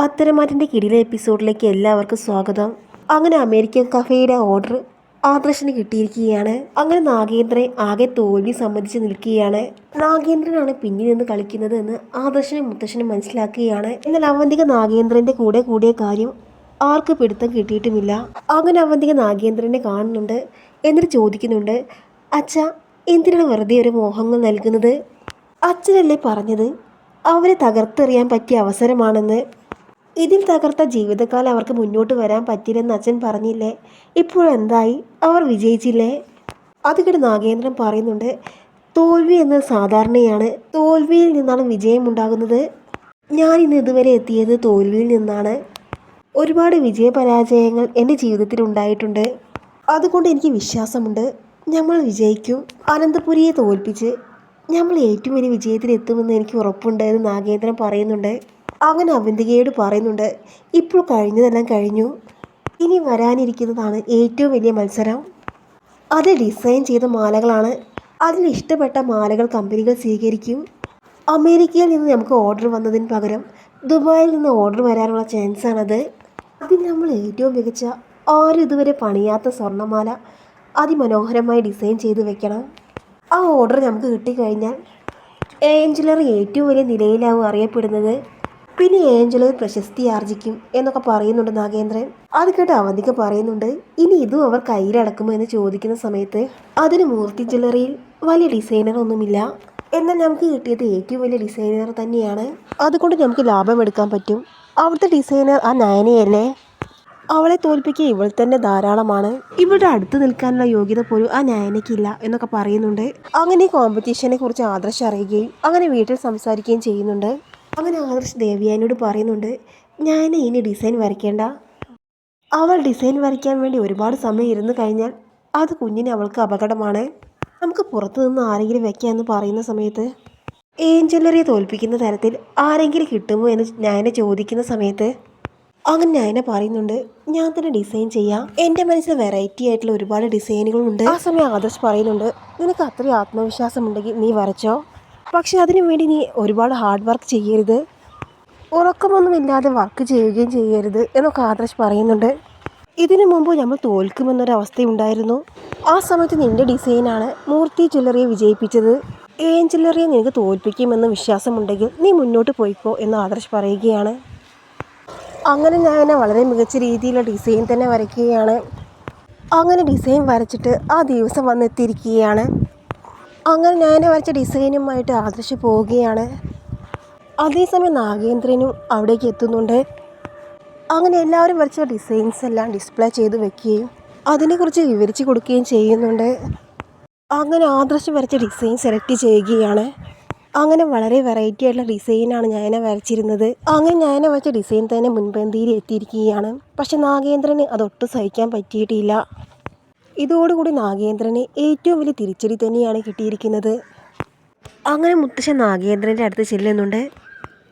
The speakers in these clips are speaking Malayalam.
പത്തരമാറ്റിന്റെ കിടിലെ എപ്പിസോഡിലേക്ക് എല്ലാവർക്കും സ്വാഗതം. അങ്ങനെ അമേരിക്കൻ കഫേയുടെ ഓർഡർ ആദർശന് കിട്ടിയിരിക്കുകയാണ്. അങ്ങനെ നാഗേന്ദ്രൻ ആകെ തോൽവി സമ്മതിച്ച് നിൽക്കുകയാണ്. നാഗേന്ദ്രനാണ് പിന്നിൽ നിന്ന് കളിക്കുന്നത് എന്ന് ആദർശനും മുത്തശ്ശനും മനസ്സിലാക്കുകയാണ്. എന്നാൽ അവന്തിക നാഗേന്ദ്രന്റെ കൂടെ കൂടിയ കാര്യം ആർക്ക് പിടുത്തം കിട്ടിയിട്ടുമില്ല. അങ്ങനെ അവന്തിക നാഗേന്ദ്രനെ കാണുന്നുണ്ട്. എന്നിട്ട് ചോദിക്കുന്നുണ്ട് അച്ഛ എന്തിനാണ് വെറുതെ ഒരു മോഹങ്ങൾ നൽകുന്നത്? അച്ഛനല്ലേ പറഞ്ഞത് അവരെ തകർത്തെറിയാൻ പറ്റിയ അവസരമാണെന്ന്. ഇതിൽ തകർത്ത ജീവിതകാലം അവർക്ക് മുന്നോട്ട് വരാൻ പറ്റില്ലെന്ന് അച്ഛൻ പറഞ്ഞില്ലേ? ഇപ്പോൾ എന്തായി? അവർ വിജയിച്ചില്ലേ? അത് കേട്ട് നാഗേന്ദ്രൻ പറയുന്നുണ്ട് തോൽവി എന്നത് സാധാരണയാണ്. തോൽവിയിൽ നിന്നാണ് വിജയമുണ്ടാകുന്നത് ഞാൻ ഇന്ന് ഇതുവരെ എത്തിയത് തോൽവിയിൽ നിന്നാണ്. ഒരുപാട് വിജയപരാജയങ്ങൾ എന്റെ ജീവിതത്തിൽ ഉണ്ടായിട്ടുണ്ട്. അതുകൊണ്ട് എനിക്ക് വിശ്വാസമുണ്ട്. നമ്മൾ വിജയിക്കും. അനന്തപുരിയെ തോൽപ്പിച്ച് നമ്മൾ ഏറ്റവും വലിയ വിജയത്തിലെത്തുമെന്ന് എനിക്ക് ഉറപ്പുണ്ട് എന്ന് നാഗേന്ദ്രൻ പറയുന്നുണ്ട്. അങ്ങനെ അവന്തികയോട് പറയുന്നുണ്ട് ഇപ്പോൾ കഴിഞ്ഞതെല്ലാം കഴിഞ്ഞു. ഇനി വരാനിരിക്കുന്നതാണ് ഏറ്റവും വലിയ മത്സരം. അത് ഡിസൈൻ ചെയ്ത മാലകളാണ്. അതിൽ ഇഷ്ടപ്പെട്ട മാലകൾ കമ്പനികൾ സ്വീകരിക്കും. അമേരിക്കയിൽ നിന്ന് നമുക്ക് ഓർഡർ വന്നതിന് പകരം ദുബായിൽ നിന്ന് ഓർഡർ വരാനുള്ള ചാൻസാണത്. അതിൽ നമ്മൾ ഏറ്റവും മികച്ച ആരും ഇതുവരെ പണിയാത്ത സ്വർണമാല അതിമനോഹരമായി ഡിസൈൻ ചെയ്ത് വെക്കണം. ആ ഓർഡർ നമുക്ക് കിട്ടിക്കഴിഞ്ഞാൽ ഏഞ്ചലർ ഏറ്റവും വലിയ നിലയിലാവും അറിയപ്പെടുന്നത്. പിന്നെ ഏഞ്ചൽ പ്രശസ്തി ആർജിക്കും എന്നൊക്കെ പറയുന്നുണ്ട് നാഗേന്ദ്രൻ. അത് കേട്ട് അവന്തിക പറയുന്നുണ്ട് ഇനി ഇതും അവർ കയ്യിലടക്കുമോ എന്ന് ചോദിക്കുന്ന സമയത്ത് അതിന് മൂർത്തി ജ്വല്ലറിയിൽ വലിയ ഡിസൈനർ ഒന്നുമില്ല. എന്നാൽ നമുക്ക് കിട്ടിയത് ഏറ്റവും വലിയ ഡിസൈനർ തന്നെയാണ്. അതുകൊണ്ട് നമുക്ക് ലാഭം എടുക്കാൻ പറ്റും. അവിടുത്തെ ഡിസൈനർ ആ നയനയല്ലേ? അവളെ തോൽപ്പിക്കുക ഇവൾ തന്നെ ധാരാളമാണ്. ഇവിടെ അടുത്ത് നിൽക്കാനുള്ള യോഗ്യത പോലും ആ നയനയ്ക്കില്ല എന്നൊക്കെ പറയുന്നുണ്ട്. അങ്ങനെ കോമ്പറ്റീഷനെ കുറിച്ച് ആദർശം അറിയുകയും അങ്ങനെ വീട്ടിൽ സംസാരിക്കുകയും ചെയ്യുന്നുണ്ട്. അങ്ങനെ ആദർശ് ദേവിയാനോട് പറയുന്നുണ്ട് ഞാൻ ഇനി ഡിസൈൻ വരയ്ക്കേണ്ട. അവൾ ഡിസൈൻ വരയ്ക്കാൻ വേണ്ടി ഒരുപാട് സമയം ഇരുന്ന് കഴിഞ്ഞാൽ അത് കുഞ്ഞിന് അവൾക്ക് അപകടമാണ്. നമുക്ക് പുറത്തു നിന്ന് ആരെങ്കിലും വെക്കാമെന്ന് പറയുന്ന സമയത്ത് ഏഞ്ചലറിയെ തോൽപ്പിക്കുന്ന തരത്തിൽ ആരെങ്കിലും കിട്ടുമോ എന്ന് ഞാനെ ചോദിക്കുന്ന സമയത്ത് അങ്ങനെ ഞാനെ പറയുന്നുണ്ട് ഞാൻ തന്നെ ഡിസൈൻ ചെയ്യാം. എന്റെ മനസ്സിൽ വെറൈറ്റി ആയിട്ടുള്ള ഒരുപാട് ഡിസൈനുകളുണ്ട് ആ സമയം ആദർശ് പറയുന്നുണ്ട് നിനക്ക് അത്രയും ആത്മവിശ്വാസം ഉണ്ടെങ്കിൽ നീ വരച്ചോ. പക്ഷെ അതിനു വേണ്ടി നീ ഒരുപാട് ഹാർഡ് വർക്ക് ചെയ്യരുത്. ഉറക്കമൊന്നുമില്ലാതെ വർക്ക് ചെയ്യുകയും ചെയ്യരുത് എന്നൊക്കെ ആദർശ് പറയുന്നുണ്ട്. ഇതിനു മുമ്പ് നമ്മൾ തോൽക്കുമെന്നൊരവസ്ഥയുണ്ടായിരുന്നു. ആ സമയത്ത് നിന്റെ ഡിസൈനാണ് മൂർത്തി ജ്വല്ലറിയെ വിജയിപ്പിച്ചത്. ഏൻ ജ്വല്ലറിയെ നിനക്ക് തോൽപ്പിക്കുമെന്ന് വിശ്വാസമുണ്ടെങ്കിൽ നീ മുന്നോട്ട് പോയിക്കോ എന്ന് ആദർശ് പറയുകയാണ്. അങ്ങനെ ഞാൻ വളരെ മികച്ച രീതിയിലുള്ള ഡിസൈൻ തന്നെ വരയ്ക്കുകയാണ്. അങ്ങനെ ഡിസൈൻ വരച്ചിട്ട് ആ ദിവസം വന്നെത്തിയിരിക്കുകയാണ്. അങ്ങനെ ഞാൻ വരച്ച ഡിസൈനുമായിട്ട് ആദർശ് പോവുകയാണ്. അതേസമയം നാഗേന്ദ്രനും അവിടേക്ക് എത്തുന്നുണ്ട്. അങ്ങനെ എല്ലാവരും വരച്ച ഡിസൈൻസ് എല്ലാം ഡിസ്പ്ലേ ചെയ്ത് വെക്കുകയും അതിനെക്കുറിച്ച് വിവരിച്ച് കൊടുക്കുകയും ചെയ്യുന്നുണ്ട്. അങ്ങനെ ആദർശ് വരച്ച ഡിസൈൻ സെലക്ട് ചെയ്യുകയാണ്. അങ്ങനെ വളരെ വെറൈറ്റി ആയിട്ടുള്ള ഡിസൈനാണ് ഞാനെ വരച്ചിരുന്നത്. അങ്ങനെ ഞാനെ വരച്ച ഡിസൈൻ തന്നെ മുൻപന്തിയിൽ എത്തിയിരിക്കുകയാണ്. പക്ഷെ നാഗേന്ദ്രന് അതൊട്ടും സഹിക്കാൻ പറ്റിയിട്ടില്ല. ഇതോടുകൂടി നാഗേന്ദ്രന് ഏറ്റവും വലിയ തിരിച്ചടി തന്നെയാണ് കിട്ടിയിരിക്കുന്നത്. അങ്ങനെ മുത്തശ്ശൻ നാഗേന്ദ്രന്റെ അടുത്ത് ചെല്ലുന്നുണ്ട്.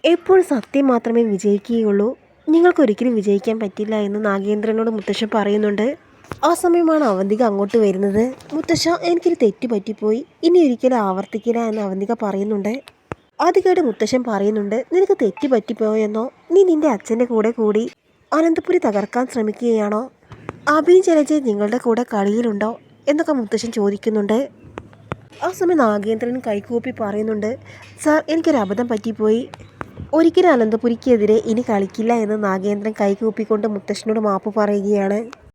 എപ്പോഴും സത്യം മാത്രമേ വിജയിക്കുകയുള്ളൂ? നിങ്ങൾക്കൊരിക്കലും വിജയിക്കാൻ പറ്റില്ല എന്ന് നാഗേന്ദ്രനോട് മുത്തശ്ശൻ പറയുന്നുണ്ട്. ആ സമയമാണ് അവന്തിക അങ്ങോട്ട് വരുന്നത്. മുത്തശ്ശ എനിക്കൊരു തെറ്റ് പറ്റിപ്പോയി. ഇനി ഒരിക്കലും ആവർത്തിക്കില്ല എന്ന് അവന്തിക പറയുന്നുണ്ട്. അത് കേട്ട് മുത്തശ്ശൻ പറയുന്നുണ്ട് നിനക്ക് തെറ്റ് പറ്റിപ്പോയെന്നോ? നീ നിന്റെ അച്ഛന്റെ കൂടെ കൂടി അനന്തപുരി തകർക്കാൻ ശ്രമിക്കുകയാണോ? അഭിയും ജലജയും നിങ്ങളുടെ കൂടെ കളിയിലുണ്ടോ? എന്നൊക്കെ മുത്തശ്ശൻ ചോദിക്കുന്നുണ്ട്. ആ സമയം നാഗേന്ദ്രൻ കൈകൂപ്പി പറയുന്നുണ്ട് സാർ എനിക്കൊരു അബദ്ധം പറ്റിപ്പോയി. ഒരിക്കലും അനന്തപുരിക്കെതിരെ ഇനി കളിക്കില്ല എന്ന് നാഗേന്ദ്രൻ കൈകൂപ്പിക്കൊണ്ട് മുത്തശ്ശനോട് മാപ്പ് പറയുകയാണ്.